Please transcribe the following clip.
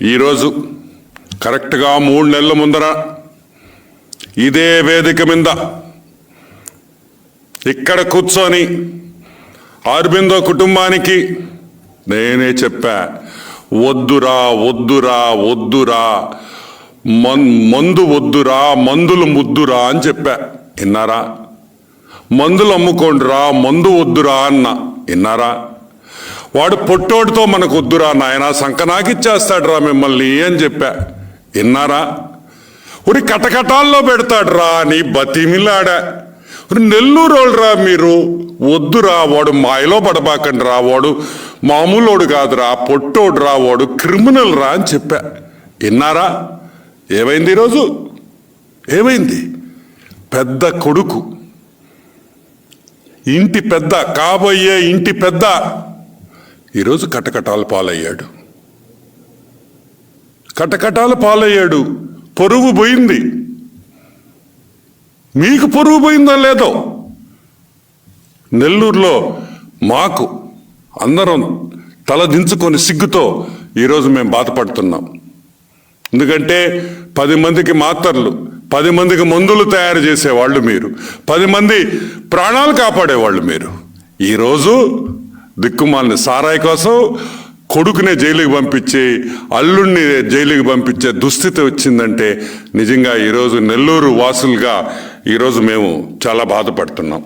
ఈరోజు కరెక్ట్గా మూడు నెలల ముందర ఇదే వేదిక మీద ఇక్కడ కూర్చొని అరబిందో కుటుంబానికి నేనే చెప్పా వద్దురా వద్దురా వద్దురా మందు వద్దురా మందులు ముద్దురా అని చెప్పా. విన్నారా? మందులు అమ్ముకోండిరా మందు వద్దురా అన్న. విన్నారా? వాడు పొట్టోడితో మనకు వద్దురా నాయన సంకనాకిచ్చేస్తాడురా మిమ్మల్ని అని చెప్పా. విన్నారా? ఉరి కటకటాల్లో పెడతాడురా అని బతిమిలాడా. ఉరి నెల్లూరోళ్ళరా మీరు? వద్దురా వాడు మాయలో పడబాకండి రా వాడు మామూలోడు కాదురా పొట్టోడు రా వాడు క్రిమినల్ రా అని చెప్పా. విన్నారా? ఏమైంది ఈరోజు? ఏమైంది? పెద్ద కొడుకు. ఇంటి పెద్ద కాబోయే ఇంటి పెద్ద. ఈరోజు కటకటాల పాలయ్యాడు. కటకటాల పాలయ్యాడు. పొరుగు పోయింది. మీకు పొరుగు పోయిందో లేదో నెల్లూరులో మాకు అందరం తల దించుకొని సిగ్గుతో ఈరోజు మేము బాధపడుతున్నాం. ఎందుకంటే పది మందికి మాత్రలు పది మందికి మందులు తయారు చేసేవాళ్ళు మీరు పది మంది ప్రాణాలు కాపాడేవాళ్ళు మీరు. ఈరోజు దిక్కుమాలిన సారాయి కోసం కొడుకునే జైలుకి పంపించి అల్లుడిని జైలుకి పంపించే దుస్థితి వచ్చిందంటే నిజంగా ఈరోజు నెల్లూరు వాసులుగా ఈరోజు మేము చాలా బాధపడుతున్నాం.